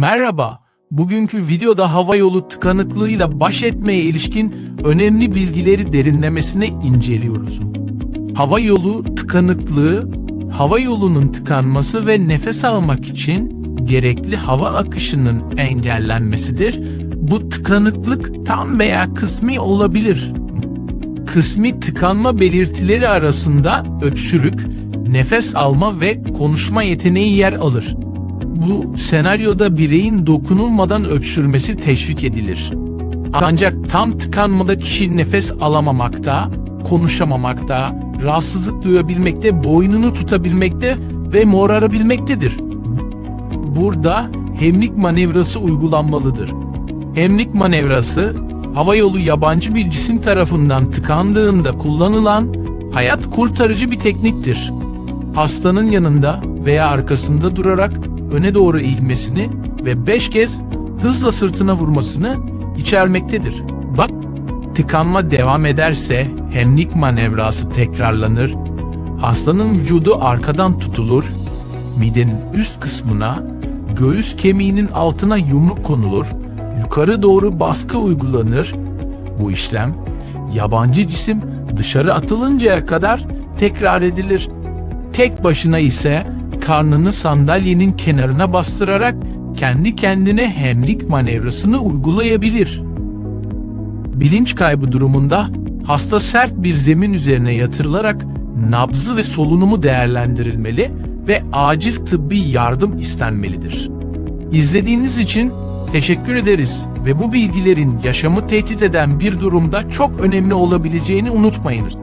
Merhaba. Bugünkü videoda hava yolu tıkanıklığıyla baş etmeye ilişkin önemli bilgileri derinlemesine inceliyoruz. Hava yolu tıkanıklığı, hava yolunun tıkanması ve nefes almak için gerekli hava akışının engellenmesidir. Bu tıkanıklık tam veya kısmi olabilir. Kısmi tıkanma belirtileri arasında öksürük, nefes alma ve konuşma yeteneği yer alır. Bu senaryoda bireyin dokunulmadan öksürmesi teşvik edilir. Ancak tam tıkanmada kişi nefes alamamakta, konuşamamakta, rahatsızlık duyabilmekte, boynunu tutabilmekte ve morarabilmektedir. Burada hemlik manevrası uygulanmalıdır. Hemlik manevrası, havayolu yabancı bir cisim tarafından tıkandığında kullanılan hayat kurtarıcı bir tekniktir. Hastanın yanında veya arkasında durarak öne doğru eğilmesini ve 5 kez hızla sırtına vurmasını içermektedir. Bak, tıkanma devam ederse hemlik manevrası tekrarlanır, hastanın vücudu arkadan tutulur, midenin üst kısmına, göğüs kemiğinin altına yumruk konulur, yukarı doğru baskı uygulanır. Bu işlem yabancı cisim dışarı atılıncaya kadar tekrar edilir. Tek başına ise karnını sandalyenin kenarına bastırarak kendi kendine hemlik manevrasını uygulayabilir. Bilinç kaybı durumunda hasta sert bir zemin üzerine yatırılarak nabzı ve solunumu değerlendirilmeli ve acil tıbbi yardım istenmelidir. İzlediğiniz için teşekkür ederiz ve bu bilgilerin yaşamı tehdit eden bir durumda çok önemli olabileceğini unutmayınız.